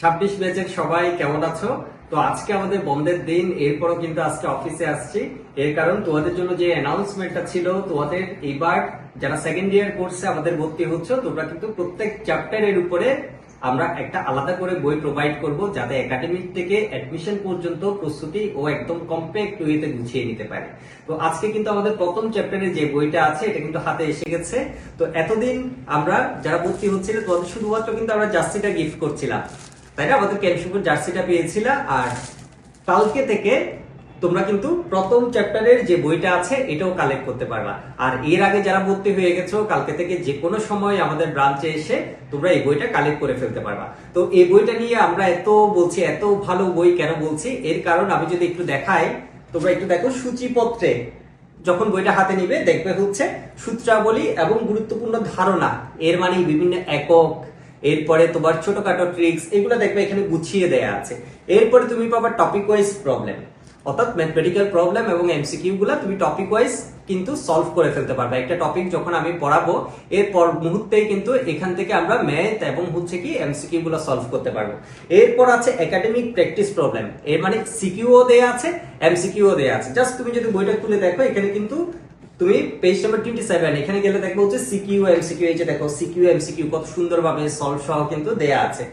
ছাব্বিশ ব্যাচের সবাই কেমন আছো? তো আজকে আমাদের বন্ধের দিন, এরপরও কিন্তু আজকে অফিসে আসছি। এর কারণ তোমাদের জন্য যে অ্যানাউন্সমেন্টটা ছিল, তোমাদের এবার যারা সেকেন্ড ইয়ার কোর্সে আমাদের ভর্তি হচ্ছে, তোমরা কিন্তু প্রত্যেক চ্যাপ্টারের উপরে আমরা একটা আলাদা করে বই প্রোভাইড করব, যাতে একাডেমিক থেকে অ্যাডমিশন পর্যন্ত প্রস্তুতি ও একদম কম্প্যাক্ট ওয়েতে গুছিয়ে নিতে পারে। তো আজকে কিন্তু আমাদের প্রথম চ্যাপ্টারে যে বইটা আছে, এটা কিন্তু হাতে এসে গেছে। তো এতদিন আমরা যারা ভর্তি হচ্ছিল, তোমাদের শুধুমাত্র কিন্তু আমরা জার্সিটা গিফট করছিলাম। তাই না? আমাদের ক্যাপসুপুর জার্সিটা পেয়েছিলা, আর কালকে থেকে তোমরা কিন্তু প্রথম চ্যাপ্টারের যে বইটা আছে, এটাও কালেক্ট করতে পারবা। আর এর আগে যারা ভর্তি হয়ে গেছো, কালকে থেকে যে কোনো সময় আমাদের ব্রাঞ্চে এসে তোমরা এই বইটা কালেক্ট করে ফেলতে পারবা। তো এই বইটা নিয়ে আমরা এত বলছি, এত ভালো বই কেন বলছি? এর কারণ আমি যদি একটু দেখাই, তোমরা একটু দেখো সূচিপত্রে। যখন বইটা হাতে নিবে, দেখবে হচ্ছে সূত্রাবলী এবং গুরুত্বপূর্ণ ধারণা। এর মানে বিভিন্ন একক এরপরে তোমার ছোটখাটো ট্রিক্স এগুলো দেখবে এখানে গুছিয়ে দেয়া আছে। এরপরে তুমি পাবা টপিক ওয়াইজ প্রবলেম অর্থাৎ ম্যাথমেটিক্যাল প্রবলেম এবং এমসিকিউ গুলা তুমি টপিক ওয়াইজ কিন্তু সলভ করে ফেলতে পারবে। একটা টপিক যখন আমি পড়াবো, এরপর মুহূর্তেই কিন্তু এখান থেকে আমরা ম্যাথ এবং হচ্ছে কি এমসিকিউ গুলো সলভ করতে পারব। এরপর আছে একাডেমিক প্র্যাকটিস প্রবলেম এর মানে সিকিউও দেয়া আছে এমসিকিউও দেয়া আছে। জাস্ট তুমি যদি বইটা তুলে দেখো, এখানে কিন্তু তুমি পেজ নাম্বার টোয়েন্টি সেভেন এখানে গেলে দেখব হচ্ছে সিকিউ এমসিকিউ এই যে দেখো সিকিউ এমসিকিউ কত সুন্দরভাবে সলভ সহ কিন্তু দেয়া আছে।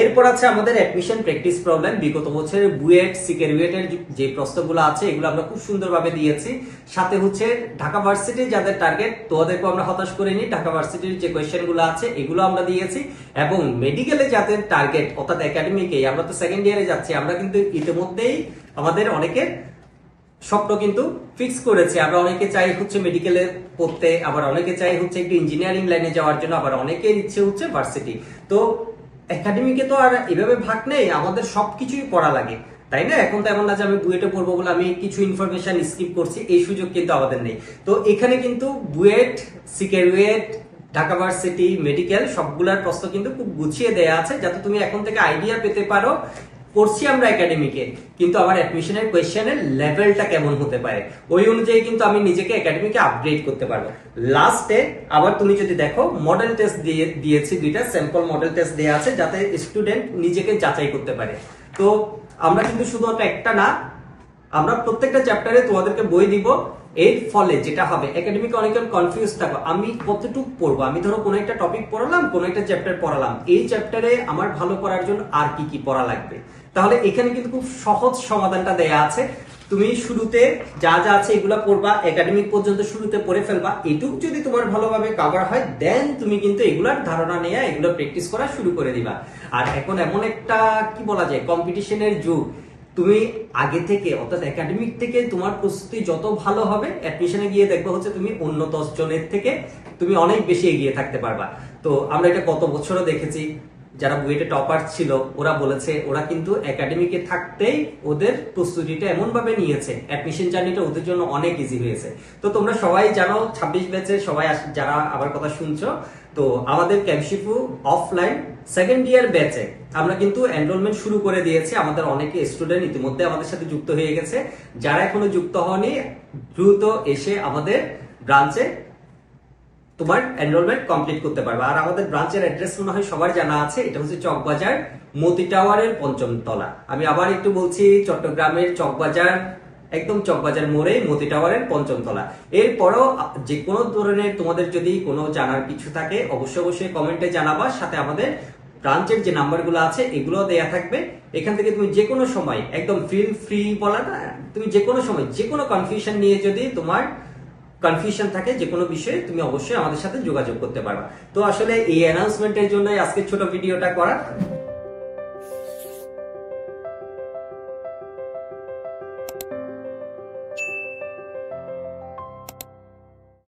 এরপর আছে আমাদের অ্যাডমিশন প্র্যাকটিস প্রবলেম বিগত বছরের বুয়েট, সিকের বুয়েটের যে প্রশ্নগুলো আছে, এগুলো আমরা খুব সুন্দরভাবে দিয়েছি। সাথে হচ্ছে ঢাকা ভার্সিটি যাদের টার্গেট তোদেরকেও আমরা হতাশ করিনি ঢাকা ভার্সিটির যে কোয়েশ্চেনগুলো আছে, এগুলো আমরা দিয়েছি। এবং মেডিকেলে যাদের টার্গেট অর্থাৎ একাডেমিকে আমরা তো সেকেন্ড ইয়ারে যাচ্ছি, আমরা কিন্তু ইতিমধ্যেই আমাদের অনেকের স্বপ্ন কিন্তু ফিক্স করেছে। আমরা অনেকে চাই হচ্ছে মেডিকেলে পড়তে, আবার অনেকে চাই হচ্ছে একটু ইঞ্জিনিয়ারিং লাইনে যাওয়ার জন্য, আবার অনেকের ইচ্ছে হচ্ছে ভার্সিটি তো একাডেমিকে তো আর এভাবে ভাগ নেই, আমাদের সবকিছুই পড়া লাগে। তাই না? এখন তো এমন না যে আমি বুয়েটে পড়ব বলে আমি কিছু ইনফরমেশন স্কিপ করছি, এই সুযোগ কিন্তু আমাদের নেই। তো এখানে কিন্তু বুয়েট সিকেরুয়েট ঢাকা ভার্সিটি মেডিকেল সবগুলার প্রশ্ন কিন্তু খুব গুছিয়ে দেয়া আছে, যাতে তুমি এখন থেকে আইডিয়া পেতে পারো পড়ছি আমরা একাডেমিকে কিন্তু আমার অ্যাডমিশনের কোয়েশ্চেনের লেভেলটা কেমন হতে পারে? ওই অনুযায়ী কিন্তু আমি নিজেকে একাডেমিকে আপগ্রেড করতে পারব। লাস্টে আবার তুমি যদি দেখো মডেল টেস্ট দিয়ে, দিয়েছি দুইটা স্যাম্পল মডেল টেস্ট দেওয়া আছে যাতে স্টুডেন্ট নিজেকে যাচাই করতে পারে। তো আমরা কিন্তু শুধুমাত্র একটা না আমরা প্রত্যেকটা চ্যাপ্টারে তোমাদেরকে বই দিব। এর ফলে যেটা হবে একাডেমিকে অনেকজন কনফিউজ থাকো। আমি কতটুকু পড়ব? আমি ধরো কোনো একটা টপিক পড়ালাম, কোনো একটা চ্যাপ্টার পড়ালাম। এই চ্যাপ্টারে আমার ভালো করার জন্য আর কি কি পড়া লাগবে? তাহলে এখানে কিন্তু খুব সহজ সমাধানটা দেয়া আছে। তুমি শুরুতে যা যা আছে এগুলো পড়বা একাডেমিক পর্যন্ত শুরুতে পড়ে ফেলবা। এটুক যদি তোমার ভালোভাবে কাভার হয় দেন তুমি কিন্তু এগুলার ধারণা নিয়ে এগুলো প্র্যাকটিস করা শুরু করে দিবা। আর এখন এমন একটা, কি বলা যায় কম্পিটিশনের যুগ। তুমি আগে থেকে, অর্থাৎ একাডেমিক থেকে তোমার প্রস্তুতি যত ভালো হবে অ্যাডমিশনে গিয়ে দেখব হচ্ছে তুমি অন্য দশ জনের থেকে তুমি অনেক বেশি এগিয়ে থাকতে পারবা। তো আমরা এটা কত বছরও দেখেছি যারা বুয়েটে টপার ছিল, ওরা বলেছে ওরা কিন্তু একাডেমিকে থাকতেই ওদের প্রস্তুতিটা এমন ভাবে নিয়েছে। অ্যাডমিশন জার্নিটা ওদের জন্য অনেক ইজি হয়েছে। তো তোমরা সবাই জানো, ছাব্বিশ ব্যাচে সবাই যারা আবার কথা শুনছো, তো আমাদের ক্যাপশিপু অফলাইন সেকেন্ড ইয়ার ব্যাচে আমরা কিন্তু এনরোলমেন্ট শুরু করে দিয়েছি। আমাদের অনেকে স্টুডেন্ট ইতিমধ্যে আমাদের সাথে যুক্ত হয়ে গেছে। যারা এখনও যুক্ত হয়নি দ্রুত এসে আমাদের ব্রাঞ্চে তোমার এনরোলমেন্ট কমপ্লিট করতে পারবে। আর আমাদের ব্রাঞ্চের অ্যাড্রেস মনে হয় সবার জানা আছে, এটা হচ্ছে চকবাজার, মতি টাওয়ারের পঞ্চম তলা। আমি আবার একটু বলছি, চট্টগ্রামের চকবাজার, একদম চকবাজার মোড়ে মতি টাওয়ারের পঞ্চম তলা। এরপরও যে কোনো ধরনের তোমাদের যদি কোনো জানার কিছু থাকে, অবশ্যই অবশ্যই কমেন্টে জানাবা। সাথে আমাদের ব্রাঞ্চের যে নাম্বারগুলো আছে এগুলো দেয়া থাকবে। এখান থেকে তুমি যে কোনো সময়, একদম ফিল ফ্রি বলা না, তুমি যে কোনো সময়, যে কোনো কনফিউশন নিয়ে যদি তোমার কনফিউশন থাকে যে কোনো বিষয়ে তুমি অবশ্যই আমাদের সাথে যোগাযোগ করতে পারবা। তো আসলে এই অ্যানাউন্সমেন্টের জন্যই আজকে ছোট ভিডিওটা করা